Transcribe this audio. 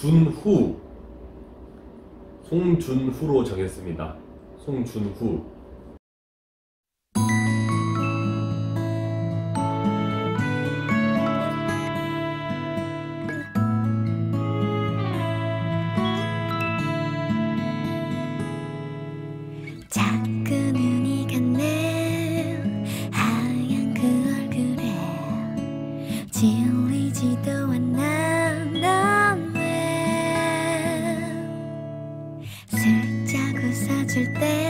준후 송준후로 정했습니다. 송준후 있을 때.